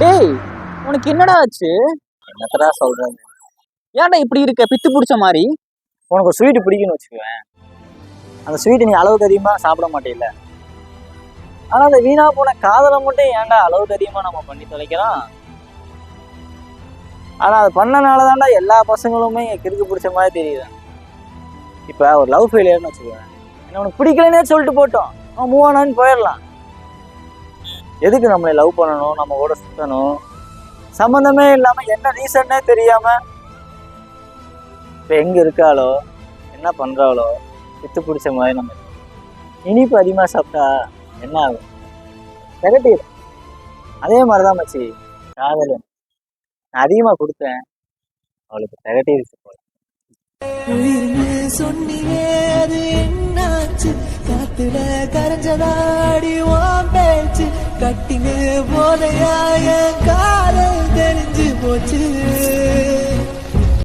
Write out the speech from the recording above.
டேய் உனக்கு என்னடா ஆச்சு? என்னத்தடா சொல்றேன் ஏன்டா இப்படி இருக்க? பித்து பிடிச்ச மாதிரி உனக்கு ஒரு ஸ்வீட் பிடிக்கும்னு வச்சுக்குவேன் அந்த ஸ்வீட் நீ அளவுக்கு அதிகமா சாப்பிட மாட்டேல ஆனா அந்த வீணா போன காதலை மட்டும் ஏன்டா அளவுக்கு அதிகமா நம்ம பண்ணி தொலைக்கிறோம்? ஆனா அது பண்ணனால தான்டா எல்லா பசங்களுமே கிறுக்கு பிடிச்ச மாதிரி தெரியுது. இப்ப ஒரு லவ் ஃபெயிலியர்னு வச்சுக்குவேன் என்ன உனக்கு பிடிக்கலன்னே சொல்லிட்டு போட்டோம். மூவ் ஆனான்னு போயிடலாம். எதுக்கு நம்மளை லவ் பண்ணணும்? நம்ம கூட சுத்தணும். சம்மந்தமே இல்லாம என்ன ரீசன்னே தெரியாம இப்போ எங்க இருக்காளோ? என்ன பண்றாளோ? வித்து பிடிச்ச மாதிரி நம்ம இனிப்பு அதிகமாக சாப்பிட்டா என்ன ஆகும்? திகட்டிடும் அதே மாதிரி தான் மச்சி. காதல் நான் அதிகமாக கொடுத்தேன். அவளுக்கு திகட்டிருச்சு போல. உயிர்னு சொன்னியே அது என்னாச்சு? காத்துல கரைஞ்சதாடி உன் போதையா என் காதல் தெரிஞ்சு போச்சு.